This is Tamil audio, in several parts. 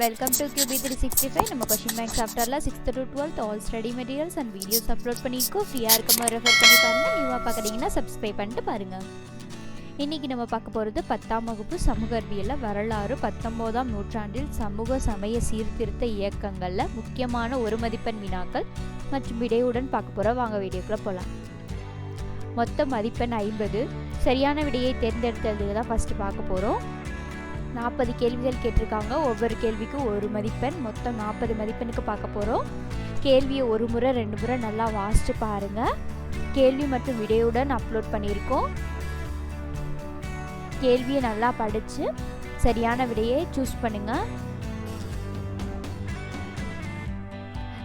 Welcome to QB three sixty five நம்ம கொஷின் பேங்க் சாஃப்ட்வேரில் sixth to twelfth all study materials and videos upload பண்ணியிருக்கோம். ஃப்ரீயாக இருக்கும்போது ரெஃபர் பண்ணி பாருங்கள் நியூவாக பார்க்குறீங்கன்னா சப்ஸ்கிரைப் பண்ணிட்டு பாருங்கள் இன்றைக்கி நம்ம பார்க்க போகிறது பத்தாம் வகுப்பு சமூக அறிவியலில் வரலாறு. பத்தொம்போதாம் நூற்றாண்டில் சமூக சமய சீர்திருத்த இயக்கங்களில் முக்கியமான ஒரு மதிப்பெண் வினாக்கள் மற்றும் விடையுடன் பார்க்க போகிறோம் வாங்க வீடியோக்குள்ளே போகலாம் மொத்த மதிப்பெண் ஐம்பது. சரியான விடையை தேர்ந்தெடுத்ததுக்கு தான் ஃபஸ்ட்டு பார்க்க போகிறோம் நாற்பது கேள்விகள் கேட்டிருக்காங்க. ஒவ்வொரு கேள்விக்கும் ஒரு மதிப்பெண். மொத்தம் நாற்பது மதிப்பெண்ணுக்கு பார்க்க போகிறோம் கேள்வியை ஒரு முறை ரெண்டு முறை நல்லா வாசித்து பாருங்கள் கேள்வி மற்றும் விடையுடன் அப்லோட் பண்ணியிருக்கோம். கேள்வியை நல்லா படித்து சரியான விடையை சூஸ் பண்ணுங்கள்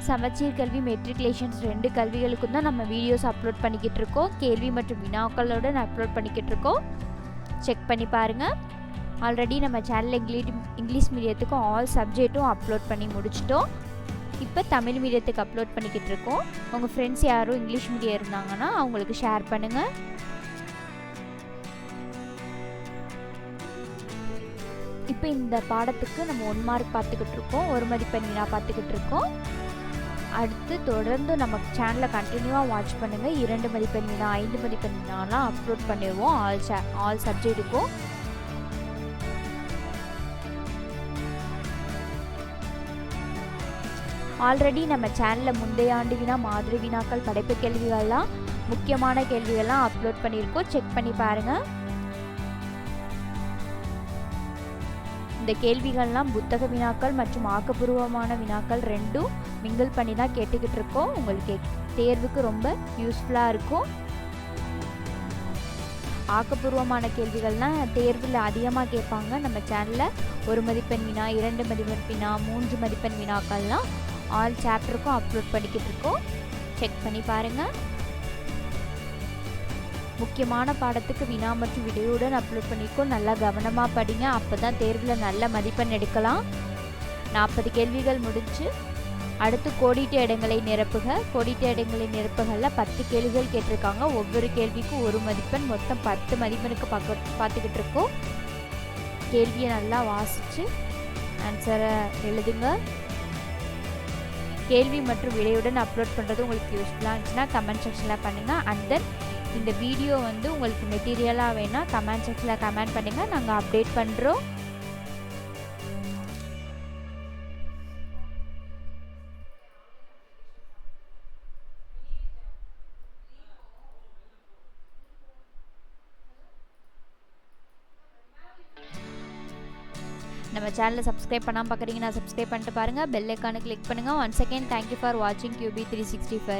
சமச்சீர் கல்வி மெட்ரிகுலேஷன்ஸ் ரெண்டு கல்விகளுக்கும் தான் நம்ம வீடியோஸ் அப்லோட் பண்ணிக்கிட்டு இருக்கோம். கேள்வி மற்றும் வினாக்களுடன் அப்லோட் பண்ணிக்கிட்டு இருக்கோம். செக் பண்ணி பாருங்கள் ஆல்ரெடி நம்ம சேனலில் இங்கிலீஷ் இங்கிலீஷ் மீடியத்துக்கும் ஆல் சப்ஜெக்ட்டும் அப்லோட் பண்ணி முடிச்சிட்டோம். இப்போ தமிழ் மீடியத்துக்கு அப்லோட் பண்ணிக்கிட்டு இருக்கோம். உங்கள் ஃப்ரெண்ட்ஸ் யாரும் இங்கிலீஷ் மீடியம் இருந்தாங்கன்னா அவங்களுக்கு ஷேர் பண்ணுங்கள் இப்போ இந்த பாடத்துக்கு நம்ம ஒன் மார்க் பார்த்துக்கிட்டு இருக்கோம். ஒரு மதிப்பெண் வினா பார்த்துக்கிட்டு இருக்கோம். அடுத்து தொடர்ந்து நம்ம சேனலை கண்டினியூவாக வாட்ச் பண்ணுங்கள் இரண்டு மதிப்பெண் வினா ஐந்து மதிப்பெண் வினாலாம் அப்லோட் பண்ணிடுவோம். ஆல் சே ஆல் சப்ஜெக்ட்டுக்கும் ஆல்ரெடி நம்ம சேனலில் முந்தைய ஆண்டு வினா மாதிரி வினாக்கள் படைப்பு கேள்விகள்லாம் முக்கியமான கேள்விகள்லாம் அப்லோட் பண்ணியிருக்கோம். செக் பண்ணி பாருங்கள் இந்த கேள்விகள்லாம் புத்தக வினாக்கள் மற்றும் ஆக்கப்பூர்வமான வினாக்கள் ரெண்டும் மிங்கிள் பண்ணி தான் கேட்டுக்கிட்டு இருக்கோம். உங்களுக்கு தேர்வுக்கு ரொம்ப யூஸ்ஃபுல்லாக இருக்கும். ஆக்கப்பூர்வமான கேள்விகள்லாம் தேர்வில் அதிகமாக கேட்பாங்க. நம்ம சேனலில் ஒரு மதிப்பெண் வினா இரண்டு மதிப்பெண் வினா மூன்று மதிப்பெண் வினாக்கள்லாம் ஆல் சாப்டருக்கும் அப்லோட் பண்ணிக்கிட்டு இருக்கோம் செக் பண்ணி பாருங்கள் முக்கியமான பாடத்துக்கு வினா மற்றும் விடையுடன் அப்லோட் பண்ணியிருக்கோம். நல்லா கவனமாக படிங்க. அப்போ தான் தேர்வில் நல்ல மதிப்பெண் எடுக்கலாம். நாற்பது கேள்விகள் முடிஞ்சு அடுத்து கோடிட்ட இடங்களை நிரப்புக. கோடிட்ட இடங்களை நிரப்புகளில் பத்து கேள்விகள் கேட்டிருக்காங்க. ஒவ்வொரு கேள்விக்கும் ஒரு மதிப்பெண். மொத்தம் பத்து மதிப்பெண்ணுக்கு பார்க்க பார்த்துக்கிட்டு இருக்கோம் கேள்வியை நல்லா வாசித்து ஆன்சரை எழுதுங்க. கேள்வி மற்றும் விடையுடன் அப்லோட் பண்ணுறது உங்களுக்கு யூஸ்ஃபுல்லாக இருந்துச்சுன்னா கமெண்ட் செக்ஷனில் பண்ணுங்கள் அண்ட் தென் இந்த வீடியோ வந்து உங்களுக்கு மெட்டீரியலாக வேணால் கமெண்ட் செக்ஷனில் கமெண்ட் பண்ணுங்கள் நாங்கள் அப்டேட் பண்ணுறோம் நம்ம சேனலை சப்ஸ்கிரைப் பண்ணாமல் பார்க்குறீங்கன்னா சப்ஸ்கிரைப் பண்ணிட்டு பாருங்கள் பெல் ஐக்கானு கிளிக் பண்ணுங்கள் one second thank you for வாட்சிங் கியூபி த்ரீ சிக்ஸ்டி ஃபைவ்